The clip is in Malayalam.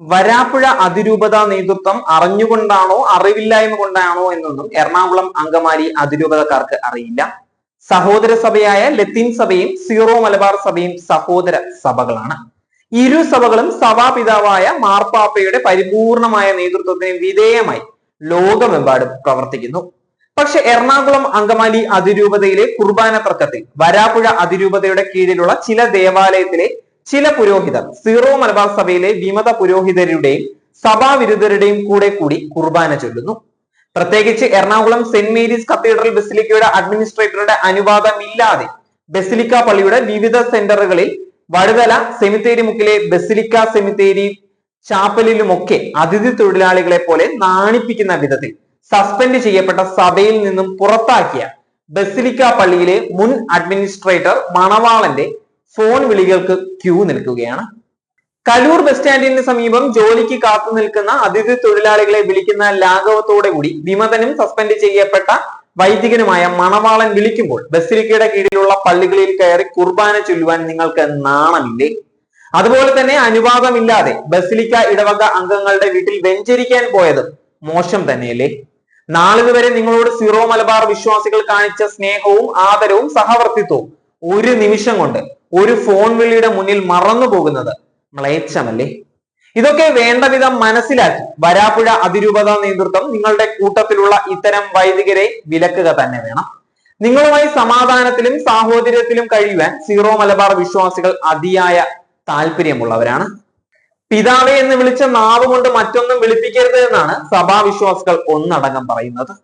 വരാപ്പുഴ അതിരൂപത നേതൃത്വം അറിഞ്ഞുകൊണ്ടാണോ അറിവില്ലായ്മ കൊണ്ടാണോ എന്നൊന്നും എറണാകുളം അങ്കമാലി അതിരൂപതക്കാർക്ക് അറിയില്ല. സഹോദര സഭയായ ലത്തീൻ സഭയും സീറോ മലബാർ സഭയും സഹോദര സഭകളാണ്. ഇരു സഭകളും സഭാപിതാവായ മാർപ്പാപ്പയുടെ പരിപൂർണമായ നേതൃത്വത്തിന് വിധേയമായി ലോകമെമ്പാടും പ്രവർത്തിക്കുന്നു. പക്ഷെ എറണാകുളം അങ്കമാലി അതിരൂപതയിലെ കുർബാന തർക്കത്തിൽ വരാപ്പുഴ അതിരൂപതയുടെ കീഴിലുള്ള ചില ദേവാലയത്തിലെ ചില പുരോഹിതർ സീറോ മലബാർ സഭയിലെ വിമത പുരോഹിതരുടെയും സഭാവിരുദ്ധരുടെയും കൂടെ കൂടി കുർബാന ചൊല്ലുന്നു. പ്രത്യേകിച്ച് എറണാകുളം സെന്റ് മേരീസ് കത്തീഡ്രൽ ബസിലിക്കയുടെ അഡ്മിനിസ്ട്രേറ്ററുടെ അനുവാദമില്ലാതെ ബസിലിക്ക പള്ളിയുടെ വിവിധ സെന്ററുകളിൽ വടുതല സെമിത്തേരി മുക്കിലെ ബസിലിക്ക സെമിത്തേരി ചാപ്പലിലുമൊക്കെ അതിഥി തൊഴിലാളികളെ പോലെ നാണിപ്പിക്കുന്ന വിധത്തിൽ സസ്പെൻഡ് ചെയ്യപ്പെട്ട സഭയിൽ നിന്നും പുറത്താക്കിയ ബസിലിക്ക പള്ളിയിലെ മുൻ അഡ്മിനിസ്ട്രേറ്റർ മണവാളന്റെ ഫോൺ വിളികൾക്ക് ക്യൂ നിൽക്കുകയാണ്. കലൂർ ബസ് സ്റ്റാൻഡിന് സമീപം ജോലിക്ക് കാത്തു നിൽക്കുന്ന അതിഥി തൊഴിലാളികളെ വിളിക്കുന്ന ലാഘവത്തോടെ കൂടി വിമതനും സസ്പെൻഡ് ചെയ്യപ്പെട്ട വൈദികനുമായ മണവാളൻ വിളിക്കുമ്പോൾ ബസിലിക്കയുടെ കീഴിലുള്ള പള്ളികളിൽ കയറി കുർബാന ചൊല്ലുവാൻ നിങ്ങൾക്ക് നാണമില്ലേ? അതുപോലെ തന്നെ അനുവാദമില്ലാതെ ബസിലിക്ക ഇടവക അംഗങ്ങളുടെ വീട്ടിൽ വെഞ്ചരിക്കാൻ പോയത് മോശം തന്നെയല്ലേ? നാളിതുവരെ നിങ്ങളോട് സിറോ മലബാർ വിശ്വാസികൾ കാണിച്ച സ്നേഹവും ആദരവും സഹവർത്തിത്വവും ഒരു നിമിഷം കൊണ്ട് ഒരു ഫോൺ വിളിയുടെ മുന്നിൽ മറന്നു പോകുന്നത്. മ്ലേച്ഛമല്ലേ? ഇതൊക്കെ വേണ്ട വിധം മനസ്സിലാക്കി. വരാപ്പുഴ അതിരൂപത നേതൃത്വം നിങ്ങളുടെ കൂട്ടത്തിലുള്ള ഇത്തരം വൈദികരെ വിലക്കുക തന്നെ വേണം. നിങ്ങളുമായി സമാധാനത്തിലും സാഹോദര്യത്തിലും കഴിയുവാൻ സീറോ മലബാർ വിശ്വാസികൾ അതിയായ താല്പര്യമുള്ളവരാണ്. പിതാവെ എന്ന് വിളിച്ച നാവ് കൊണ്ട് മറ്റൊന്നും വിളിപ്പിക്കരുത് എന്നാണ് സഭാവിശ്വാസികൾ ഒന്നടങ്കം പറയുന്നത്.